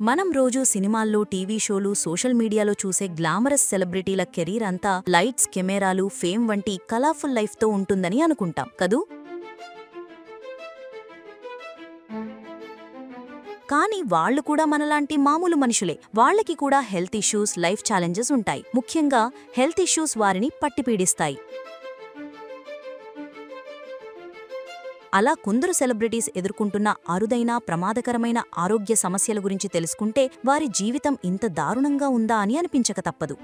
మనం రోజూ సినిమాల్లో టీవీ షోలు సోషల్ మీడియాలో చూసే గ్లామరస్ సెలబ్రిటీల కెరీర్ అంతా లైట్స్ కెమెరాలు ఫేమ్ వంటి కలర్ఫుల్ లైఫ్తో ఉంటుందని అనుకుంటాం కదూ? కానీ వాళ్ళు కూడా మనలాంటి మామూలు మనుషులే. వాళ్ళకి కూడా హెల్త్ ఇష్యూస్ లైఫ్ ఛాలెంజెస్ ఉంటాయి. ముఖ్యంగా హెల్త్ ఇష్యూస్ వారిని పట్టిపీడిస్తాయి. అలా కొందరు సెలబ్రిటీస్ ఎదుర్కొంటున్న అరుదైన ప్రమాదకరమైన ఆరోగ్య సమస్యల గురించి తెలుసుకుంటే వారి జీవితం ఇంత దారుణంగా ఉందా అని అనిపించక తప్పదు.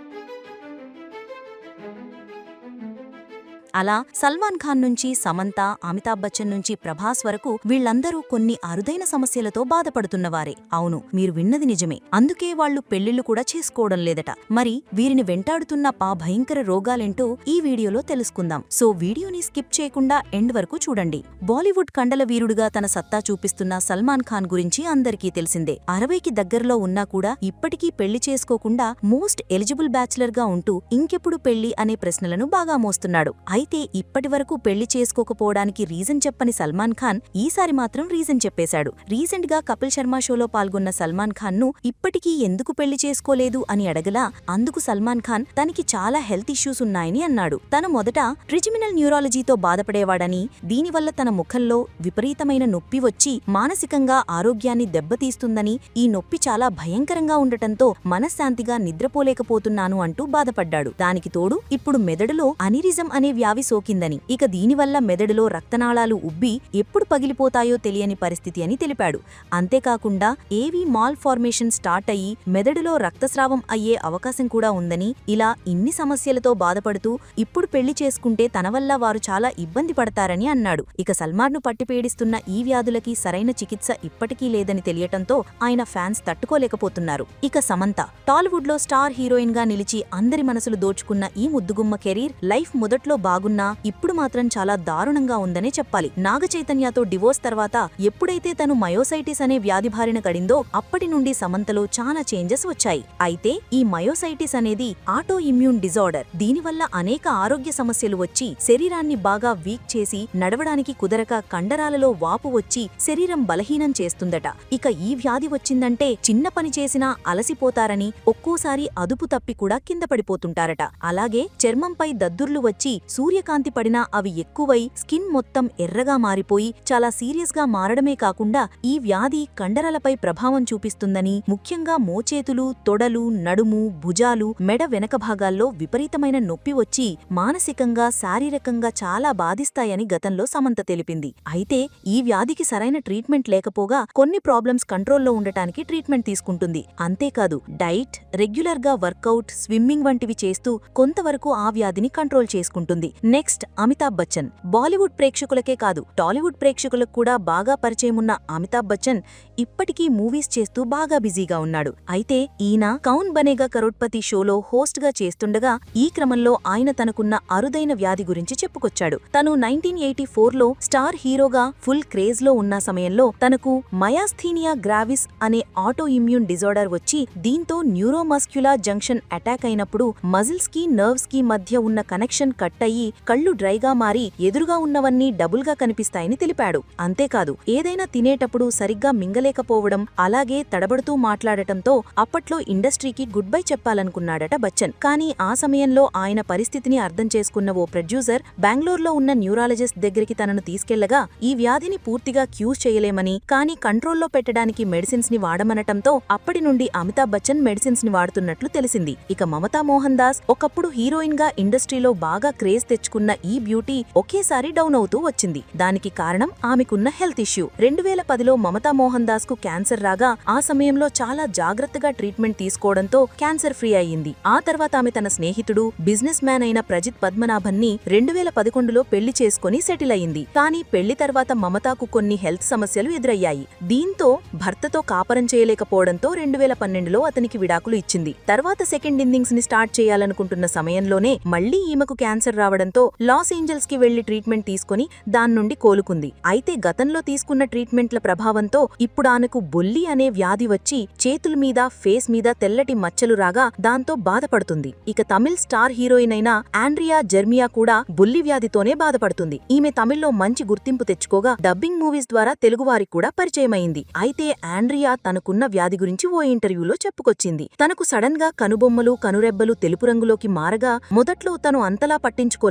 అలా సల్మాన్ ఖాన్ నుంచి సమంత అమితాబ్ బచ్చన్ నుంచి ప్రభాస్ వరకు వీళ్ళందరూ కొన్ని అరుదైన సమస్యలతో బాధపడుతున్నవారే. అవును మీరు విన్నది నిజమే. అందుకే వాళ్ళు పెళ్ళిళ్ళు కూడా చేసుకోవడం లేదట. మరి వీరిని వెంటాడుతున్న పా భయంకర రోగాలేంటో ఈ వీడియోలో తెలుసుకుందాం. సో వీడియోని స్కిప్ చేయకుండా ఎండ్ వరకు చూడండి. బాలీవుడ్ కండల వీరుడుగా తన సత్తా చూపిస్తున్న సల్మాన్ ఖాన్ గురించి అందరికీ తెలిసిందే. అరవైకి దగ్గరలో ఉన్నా కూడా ఇప్పటికీ పెళ్ళి చేసుకోకుండా మోస్ట్ ఎలిజిబుల్ బ్యాచిలర్గా ఉంటూ ఇంకెప్పుడు పెళ్ళి అనే ప్రశ్నలను బాగా మోస్తున్నాడు. అయితే ఇప్పటివరకు పెళ్ళి చేసుకోకపోవడానికి రీజన్ చెప్పని సల్మాన్ ఖాన్ ఈసారి మాత్రం రీజన్ చెప్పేశాడు. రీసెంట్గా కపిల్ శర్మ షోలో పాల్గొన్న సల్మాన్ ఖాన్ను ఇప్పటికీ ఎందుకు పెళ్ళి చేసుకోలేదు అని అడగలా అందుకు సల్మాన్ ఖాన్ తనకి చాలా హెల్త్ ఇష్యూస్ ఉన్నాయని అన్నాడు. తను మొదట ట్రిజిమినల్ న్యూరాలజీతో బాధపడేవాడని దీనివల్ల తన ముఖంలో విపరీతమైన నొప్పి వచ్చి మానసికంగా ఆరోగ్యాన్ని దెబ్బతీస్తుందని ఈ నొప్పి చాలా భయంకరంగా ఉండటంతో మనశ్శాంతిగా నిద్రపోలేకపోతున్నాను అంటూ బాధపడ్డాడు. దానికి తోడు ఇప్పుడు మెదడులో అనిరిజం అనే వ్యాధి సోకిందని. ఇక దీనివల్ల మెదడులో రక్తనాళాలు ఉబ్బి ఎప్పుడు పగిలిపోతాయో తెలియని పరిస్థితి అని తెలిపాడు. అంతేకాకుండా ఏవీ మాల్ ఫార్మేషన్ స్టార్ట్ అయ్యి మెదడులో రక్తస్రావం అయ్యే అవకాశం కూడా ఉందని ఇలా ఇన్ని సమస్యలతో బాధపడుతూ ఇప్పుడు పెళ్ళి చేసుకుంటే తన వల్ల వారు చాలా ఇబ్బంది పడతారని అన్నాడు. ఇక సల్మాన్ను పట్టిపీడిస్తున్న ఈ వ్యాధులకి సరైన చికిత్స ఇప్పటికీ లేదని తెలియటంతో ఆయన ఫ్యాన్స్ తట్టుకోలేకపోతున్నారు. ఇక సమంత టాలీవుడ్లో స్టార్ హీరోయిన్గా నిలిచి అందరి మనసులు దోచుకున్న ఈ ముద్దుగుమ్మ కెరీర్ లైఫ్ మొదట్లో బాగున్నా ఇప్పుడు మాత్రం చాలా దారుణంగా ఉందనే చెప్పాలి. నాగ చైతన్యతో డివోర్స్ తర్వాత ఎప్పుడైతే తను మయోసైటిస్ అనే వ్యాధి బారిన కడిందో అప్పటి నుండి సమంతలో చాలా చేంజెస్ వచ్చాయి. అయితే ఈ మయోసైటిస్ అనేది ఆటో ఇమ్యూన్ డిజార్డర్. దీనివల్ల అనేక ఆరోగ్య సమస్యలు వచ్చి శరీరాన్ని బాగా వీక్ చేసి నడవడానికి కుదరక కండరాలలో వాపు వచ్చి శరీరం బలహీనం చేస్తుందట. ఇక ఈ వ్యాధి వచ్చిందంటే చిన్న పని చేసినా అలసిపోతారని ఒక్కోసారి అదుపు తప్పి కూడా కింద పడిపోతుంటారట. అలాగే చర్మంపై దద్దుర్లు వచ్చి సూర్యకాంతి పడినా అవి ఎక్కువై స్కిన్ మొత్తం ఎర్రగా మారిపోయి చాలా సీరియస్గా మారడమే కాకుండా ఈ వ్యాధి కండరాలపై ప్రభావం చూపిస్తుందని ముఖ్యంగా మోచేతులు తొడలు నడుము భుజాలు మెడ వెనక భాగాల్లో విపరీతమైన నొప్పి వచ్చి మానసికంగా శారీరకంగా చాలా బాధిస్తాయని గతంలో సమంత తెలిపింది. అయితే ఈ వ్యాధికి సరైన ట్రీట్మెంట్ లేకపోగా కొన్ని ప్రాబ్లమ్స్ కంట్రోల్లో ఉండటానికి ట్రీట్మెంట్ తీసుకుంటుంది. అంతేకాదు డైట్ రెగ్యులర్గా వర్కౌట్ స్విమ్మింగ్ వంటివి చేస్తూ కొంతవరకు ఆ వ్యాధిని కంట్రోల్ చేసుకుంటుంది. నెక్స్ట్ అమితాబ్ బచ్చన్. బాలీవుడ్ ప్రేక్షకులకే కాదు టాలీవుడ్ ప్రేక్షకులకు కూడా బాగా పరిచయమున్న అమితాబ్ బచ్చన్ ఇప్పటికీ మూవీస్ చేస్తూ బాగా బిజీగా ఉన్నాడు. అయితే ఈయన కౌన్ బనేగా కరోడ్పతి షోలో హోస్ట్గా చేస్తుండగా ఈ క్రమంలో ఆయన తనకున్న అరుదైన వ్యాధి గురించి చెప్పుకొచ్చాడు. తను నైన్టీన్ ఎయిటీ ఫోర్లో స్టార్ హీరోగా ఫుల్ క్రేజ్లో ఉన్న సమయంలో తనకు మయాస్థీనియా గ్రావిస్ అనే ఆటో ఇమ్యూన్ డిజార్డర్ వచ్చి దీంతో న్యూరోమస్క్యులా జంక్షన్ అటాక్ అయినప్పుడు మజిల్స్కి నర్వ్స్కి మధ్య ఉన్న కనెక్షన్ కట్ అయ్యి కళ్ళు డ్రైగా మారి ఎదురుగా ఉన్నవన్నీ డబుల్గా కనిపిస్తాయని తెలిపాడు. అంతేకాదు ఏదైనా తినేటప్పుడు సరిగ్గా మింగలేకపోవడం అలాగే తడబడుతూ మాట్లాడటంతో అప్పట్లో ఇండస్ట్రీకి గుడ్ బై చెప్పాలనుకున్నాడట బచ్చన్. కానీ ఆ సమయంలో ఆయన పరిస్థితిని అర్థం చేసుకున్న ఓ ప్రొడ్యూసర్ బెంగళూరులో ఉన్న న్యూరాలజిస్ట్ దగ్గరికి తనను తీసుకెళ్ళగా ఈ వ్యాధిని పూర్తిగా క్యూజ్ చేయలేమని కానీ కంట్రోల్లో పెట్టడానికి మెడిసిన్స్ని వాడమనటంతో అప్పటి నుండి అమితాబ్ బచ్చన్ మెడిసిన్స్ని వాడుతున్నట్లు తెలిసింది. ఇక మమతా మోహన్ దాస్ ఒకప్పుడు హీరోయిన్గా ఇండస్ట్రీలో బాగా క్రేజ్ తెచ్చుకున్న ఈ బ్యూటీ ఒకేసారి డౌన్ అవుతూ వచ్చింది. దానికి కారణం ఆమెకున్న హెల్త్ ఇష్యూ. రెండు వేల పదిలో మమతా మోహన్ దాస్కు క్యాన్సర్ రాగా ఆ సమయంలో చాలా జాగ్రత్తగా ట్రీట్మెంట్ తీసుకోవడంతో క్యాన్సర్ ఫ్రీ అయ్యింది. ఆ తర్వాత ఆమె తన స్నేహితుడు బిజినెస్ మ్యాన్ అయిన ప్రజిత్ పద్మనాభన్ని రెండు వేల పదకొండులో పెళ్ళి చేసుకుని సెటిల్ అయింది కానీ పెళ్ళి తర్వాత మమతాకు కొన్ని హెల్త్ సమస్యలు ఎదురయ్యాయి. దీంతో భర్తతో కాపరం చేయలేకపోవడంతో రెండు వేల పన్నెండులో అతనికి విడాకులు ఇచ్చింది. తర్వాత సెకండ్ ఇన్నింగ్స్ని స్టార్ట్ చేయాలనుకుంటున్న సమయంలోనే మళ్ళీ ఈమెకు క్యాన్సర్ రావడం కావడంతో లాస్ ఏంజల్స్కి వెళ్ళి ట్రీట్మెంట్ తీసుకుని దాన్నుండి కోలుకుంది. అయితే గతంలో తీసుకున్న ట్రీట్మెంట్ల ప్రభావంతో ఇప్పుడు ఆమెకు బొల్లి అనే వ్యాధి వచ్చి చేతుల మీద ఫేస్ మీద తెల్లటి మచ్చలు రాగా దాంతో బాధపడుతుంది. ఇక తమిళ్ స్టార్ హీరోయిన్ అయిన ఆండ్రియా జెర్మియా కూడా బొల్లి వ్యాధితోనే బాధపడుతుంది. ఈమె తమిళ్ళో మంచి గుర్తింపు తెచ్చుకోగా డబ్బింగ్ మూవీస్ ద్వారా తెలుగువారికి కూడా పరిచయమైంది. అయితే ఆండ్రియా తనకున్న వ్యాధి గురించి ఓ ఇంటర్వ్యూలో చెప్పుకొచ్చింది. తనకు సడన్గా కనుబొమ్మలు కనురెబ్బలు తెలుపు రంగులోకి మారగా మొదట్లో తను అంతలా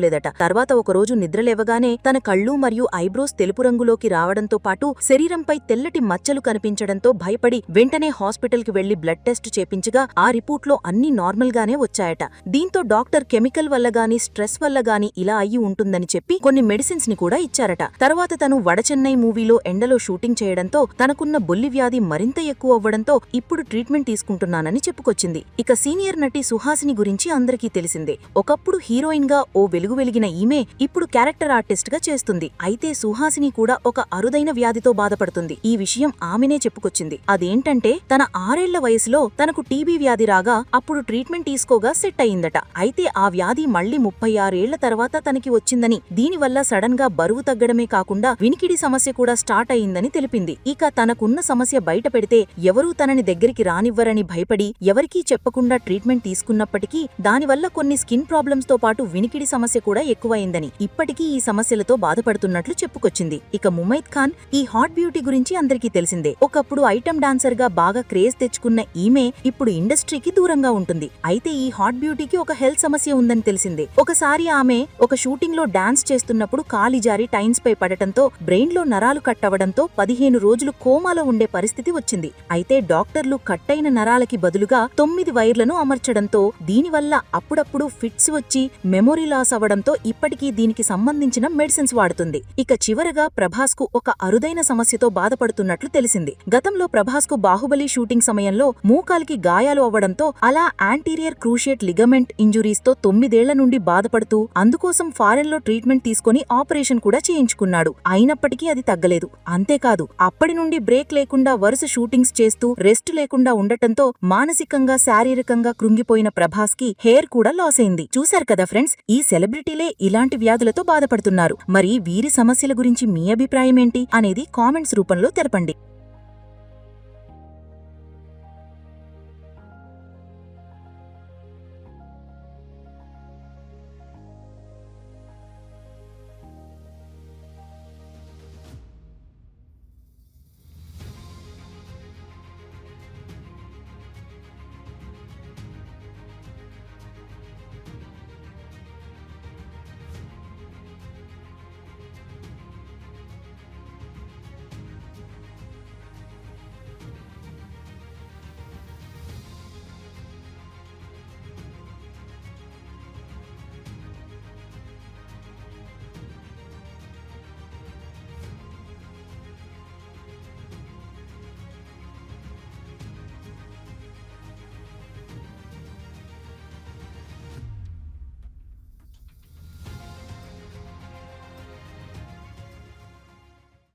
పట్టించుకోలేదట తర్వాత ఒకరోజు నిద్రలేవగానే తన కళ్ళు మరియు ఐబ్రోస్ తెలుపు రంగులోకి రావడంతో పాటు శరీరంపై తెల్లటి మచ్చలు కనిపించడంతో భయపడి వెంటనే హాస్పిటల్కి వెళ్ళి బ్లడ్ టెస్ట్ చేపించగా ఆ రిపోర్ట్లో అన్ని నార్మల్ గానే వచ్చాయట. దీంతో డాక్టర్ కెమికల్ వల్ల గాని స్ట్రెస్ వల్ల గాని ఇలా అయ్యి ఉంటుందని చెప్పి కొన్ని మెడిసిన్స్ని కూడా ఇచ్చారట. తర్వాత తను వడచెన్నై మూవీలో ఎండలో షూటింగ్ చేయడంతో తనకున్న బొల్లి వ్యాధి మరింత ఎక్కువ అవ్వడంతో ఇప్పుడు ట్రీట్మెంట్ తీసుకుంటున్నానని చెప్పుకొచ్చింది. ఇక సీనియర్ నటి సుహాసిని గురించి అందరికీ తెలిసిందే. ఒకప్పుడు హీరోయిన్గా ఓ వెలుగు వెలిగిన ఈమె ఇప్పుడు క్యారెక్టర్ ఆర్టిస్ట్గా చేస్తుంది. అయితే సుహాసిని కూడా ఒక అరుదైన వ్యాధితో బాధపడుతుంది. ఈ విషయం ఆమెనే చెప్పుకొచ్చింది. అదేంటంటే తన ఆరేళ్ళ వయసులో తనకు టీబీ వ్యాధి రాగా అప్పుడు ట్రీట్మెంట్ తీసుకోగా సెట్ అయిందట అయితే ఆ వ్యాధి మళ్ళీ ముప్పై ఆరేళ్ళ తర్వాత తనకి వచ్చిందని దీనివల్ల సడన్గా బరువు తగ్గడమే కాకుండా వినికిడి సమస్య కూడా స్టార్ట్ అయిందని తెలిపింది. ఇక తనకున్న సమస్య బయట పెడితే ఎవరూ తనని దగ్గరికి రానివ్వరని భయపడి ఎవరికీ చెప్పకుండా ట్రీట్మెంట్ తీసుకున్నప్పటికీ దానివల్ల కొన్ని స్కిన్ ప్రాబ్లమ్స్తో పాటు వినికిడి సమస్య కూడా ఎక్కువైందని ఇప్పటికీ ఈ సమస్యలతో బాధపడుతున్నట్లు చెప్పుకొచ్చింది. ఇక ముమైత్ ఖాన్ ఈ హాట్ బ్యూటీ గురించి అందరికీ తెలిసిందే. ఒకప్పుడు ఐటమ్ డాన్సర్గా బాగా క్రేజ్ తెచ్చుకున్న ఈమె ఇప్పుడు ఇండస్ట్రీకి దూరంగా ఉంటుంది. అయితే ఈ హాట్ బ్యూటీకి ఒక హెల్త్ సమస్య ఉందని తెలిసిందే. ఒకసారి ఆమె ఒక షూటింగ్లో డాన్స్ చేస్తున్నప్పుడు కాలి జారి టైన్స్ పై పడటంతో బ్రెయిన్లో నరాలు కట్ అవ్వడంతో పదిహేను రోజులు కోమాలో ఉండే పరిస్థితి వచ్చింది. అయితే డాక్టర్లు కట్టైన నరాలకి బదులుగా తొమ్మిది వైర్లను అమర్చడంతో దీనివల్ల అప్పుడప్పుడు ఫిట్స్ వచ్చి మెమొరీ లాస్ అవ్వడంతో ఇప్పటికీ దీనికి సంబంధించిన మెడిసిన్స్ వాడుతుంది. ఇక చివరగా ప్రభాస్కు ఒక అరుదైన సమస్యతో బాధపడుతున్నట్లు తెలిసింది. గతంలో ప్రభాస్కు బాహుబలి షూటింగ్ సమయంలో మూకాలికి గాయాలు అవ్వడంతో అలా యాంటీరియర్ క్రూషియట్ లిగమెంట్ ఇంజురీస్తో తొమ్మిదేళ్ళ నుండి బాధపడుతూ అందుకోసం ఫారెన్లో ట్రీట్మెంట్ తీసుకుని ఆపరేషన్ కూడా చేయించుకున్నాడు. అయినప్పటికీ అది తగ్గలేదు. అంతేకాదు అప్పటి నుండి బ్రేక్ లేకుండా వరుస షూటింగ్స్ చేస్తూ రెస్ట్ లేకుండా ఉండటంతో మానసికంగా శారీరకంగా కృంగిపోయిన ప్రభాస్కి హెయిర్ కూడా లాస్ అయింది. చూశారు కదా ఫ్రెండ్స్ ఈ సెలబ్రిటీలే ఇలాంటి వ్యాధులతో బాధపడుతున్నారు. మరి వీరి సమస్యల గురించి మీ అభిప్రాయం ఏంటి అనేది కామెంట్స్ రూపంలో తెలపండి.